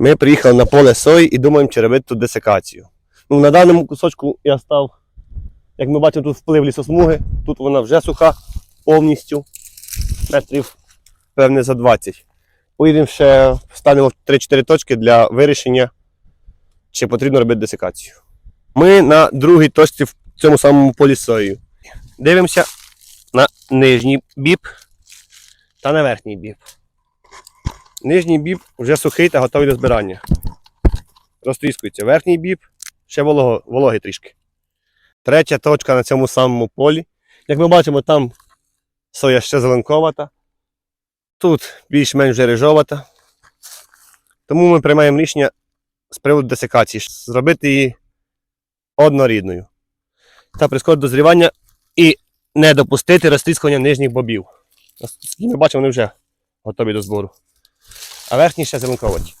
Ми приїхали на поле сої і думаємо, чи робити тут десикацію. Ну, на даному кусочку я став, як ми бачимо, тут вплив лісосмуги, тут вона вже суха повністю, метрів, певне, за 20. Поїдемо ще, станемо 3-4 точки для вирішення, чи потрібно робити десикацію. Ми на другій точці в цьому самому полі сою. Дивимося на нижній біб та на верхній біб. Нижній біб вже сухий та готовий до збирання. Розтріскується. Верхній біб ще волого, вологий трішки. Третя точка на цьому самому полі. Як ми бачимо, там соя ще зеленковата. Тут більш-менш вже рижовата. Тому ми приймаємо рішення з приводу десикації, зробити її однорідною. Та прискорити дозрівання і не допустити розтріскування нижніх бобів. Ми бачимо, вони вже готові до збору. А верхні ще зеленковаті.